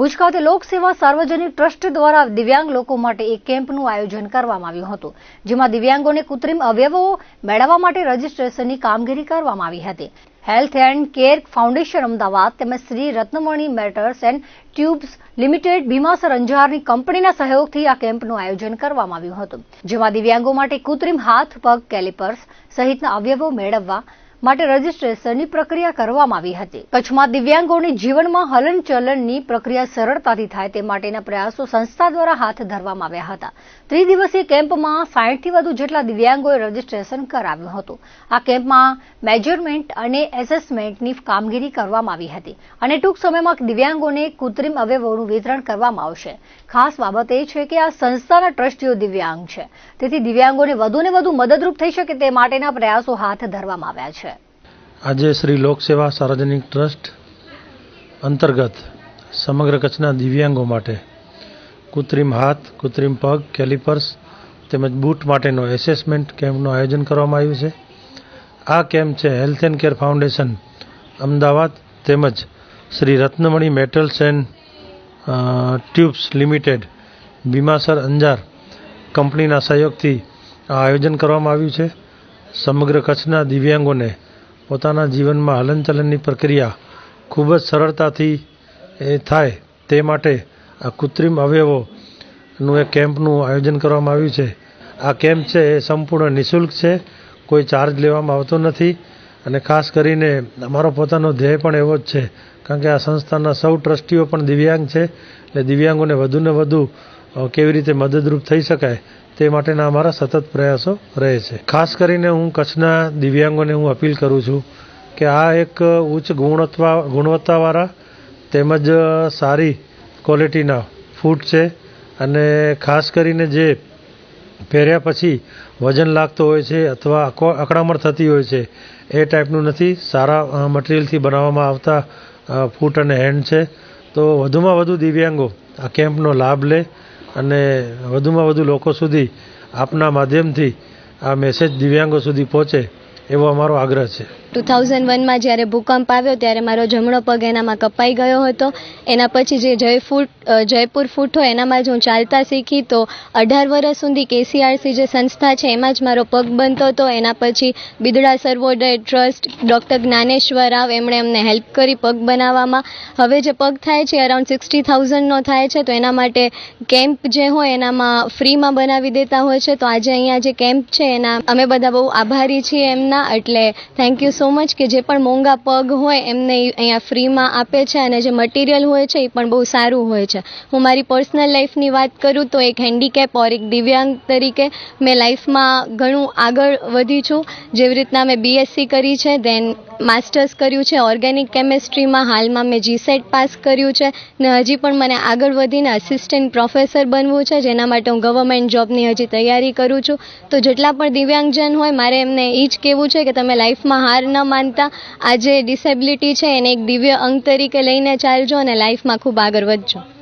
ભુજ ખાતે લોકસેવા સાર્વજનિક ટ્રસ્ટ દ્વારા દિવ્યાંગ લોકો માટે એક કેમ્પનું આયોજન કરવામાં આવ્યું હતું, જેમાં દિવ્યાંગોને કૃત્રિમ અવયવો મેળવવા માટે રજીસ્ટ્રેશનની કામગીરી કરવામાં આવી હતી. Health and care foundation Ahmedabad તેમજ Shri Ratnamani metals and tubes limited Bhimasar અંજારની કંપનીના સહયોગથી આ કેમ્પનું આયોજન કરવામાં આવ્યું હતું, જેમાં દિવ્યાંગો માટે કૃત્રિમ હાથ, પગ, કેલિપર્સ સહિતના અવયવો મેળવવા માટે રજીસ્ટ્રેશનની પ્રક્રિયા કરવામાં આવી હતી. કચ્છમાં દિવ્યાંગોની જીવનમાં હલનચલનની પ્રક્રિયા સરળતાથી થાય તે માટેના પ્રયાસો સંસ્થા દ્વારા હાથ ધરવામાં આવ્યા હતા. ત્રિદિવસીય કેમ્પમાં સાહીઠથી વધુ જેટલા દિવ્યાંગોએ રજીસ્ટ્રેશન કરાવ્યું હતું. આ કેમ્પમાં મેજરમેન્ટ અને એસેસમેન્ટની કામગીરી કરવામાં આવી હતી અને ટૂંક સમયમાં દિવ્યાંગોને કૃત્રિમ અવયવોનું વિતરણ કરવામાં આવશે. ખાસ બાબત એ છે કે આ સંસ્થાના ટ્રસ્ટીઓ દિવ્યાંગ છે. તેથી દિવ્યાંગોને વધુને વધુ મદદરૂપ થઈ શકે તે માટેના પ્રયાસો હાથ ધરવામાં આવ્યા છે. આજે શ્રી લોકસેવા સાર્વજનિક ટ્રસ્ટ અંતર્ગત સમગ્ર કચ્છના દિવ્યાંગો માટે કૃત્રિમ હાથ, કૃત્રિમ પગ, કેલિપર્સ તેમજ બૂટ માટેનો એસેસમેન્ટ કેમ્પનું આયોજન કરવામાં આવ્યું છે. આ કેમ્પ છે health and care foundation, Ahmedabad તેમજ Shri Ratnamani metals and tubes limited, Bhimasar Anjar કંપનીના સહયોગથી આ આયોજન કરવામાં આવ્યું છે. સમગ્ર કચ્છના દિવ્યાંગોને પોતાના જીવનમાં હલનચલનની પ્રક્રિયા ખૂબ જ સરળતાથી, એ, થાય તે માટે આ કૃત્રિમ અવયવોનું એક કેમ્પનું આયોજન કરવામાં આવ્યું છે. આ કેમ્પ છે એ સંપૂર્ણ નિઃશુલ્ક છે. કોઈ ચાર્જ લેવામાં આવતો નથી અને ખાસ કરીને અમારો પોતાનો ધ્યેય પણ એવો જ છે. કારણ કે આ સંસ્થાના સૌ ટ્રસ્ટીઓ પણ દિવ્યાંગ છે, એટલે દિવ્યાંગોને વધુને વધુ કેવી રીતે મદદરૂપ થઈ શકાય તે માટેના અમારા સતત પ્રયાસો રહે છે. ખાસ કરીને હું કચ્છના દિવ્યાંગોને હું અપીલ કરું છું કે આ એક ઉચ્ચ ગુણવત્તા, ગુણવત્તાવાળા તેમજ સારી ક્વોલિટીના ફૂડ છે અને ખાસ કરીને જે પહેર્યા પછી વજન લાગતો હોય છે અથવા અકો- અકળામણ થતી હોય છે, એ ટાઈપનું નથી. સારા મટીરિયલથી બનાવવામાં આવતા ફૂટ અને હેન્ડ છે. તો વધુમાં વધુ દિવ્યાંગો આ કેમ્પનો લાભ લે અને વધુમાં વધુ લોકો સુધી આપના માધ્યમથી આ મેસેજ દિવ્યાંગો સુધી પહોંચે. એવો અમારો આગ્રહ છે. ટુ થાઉઝન્ડ વનમાં જ્યારે ભૂકંપ આવ્યો ત્યારે મારો જમણો પગ એનામાં કપાઈ ગયો હતો. એના પછી જે જયફૂટ જયપુર ફૂટ એનામાં જ હું ચાલતા શીખી તો અઢાર વર્ષ સુધી કેસીઆરસી જે સંસ્થા છે એમાં જ મારો પગ બનતો હતો. એના પછી બિદડા સર્વોદય ટ્રસ્ટ, ડૉક્ટર જ્ઞાનેશ્વર રાવ એમણે અમને હેલ્પ કરી પગ બનાવવામાં. હવે જે પગ થાય છે અરાઉન્ડ સિક્સટી થાઉઝન્ડનો થાય છે તો એના માટે કેમ્પ જે હોય એનામાં ફ્રીમાં બનાવી દેતા હોય છે. તો આજે અહીંયા જે કેમ્પ છે એના અમે બધા બહુ આભારી છીએ એમના. એટલે થેન્ક યુ સો મચ કે જે પણ મોંઘા પગ હોય એમને અહીંયા ફ્રીમાં આપે છે અને જે મટીરિયલ હોય છે એ પણ બહુ સારું હોય છે. હું મારી પર્સનલ લાઈફની વાત કરું તો એક હેન્ડીકેપ ઓર એક દિવ્યાંગ તરીકે મેં લાઈફમાં ઘણું આગળ વધી છું. જેવી રીતના મેં બીએસસી કરી છે દેન માસ્ટર્સ કર્યું છે, ઓર્ગેનિક કેમેસ્ટ્રીમાં હાલમાં મેં જીસેટ પાસ કર્યું છે ને હજી પણ મને આગળ વધીને અસિસ્ટન્ટ પ્રોફેસર બનવું છે, જેના માટે હું ગવર્મેન્ટ જોબની હજી તૈયારી કરું છું. તો જેટલા પણ દિવ્યાંગજન હોય, મારે એમને એ જ કહેવું છે કે તમે લાઈફમાં હાર ન માનતા. આ જે ડિસેબિલિટી છે, એને એક દિવ્ય અંગ તરીકે લઈને ચાલજો અને લાઈફમાં ખૂબ આગળ વધજો.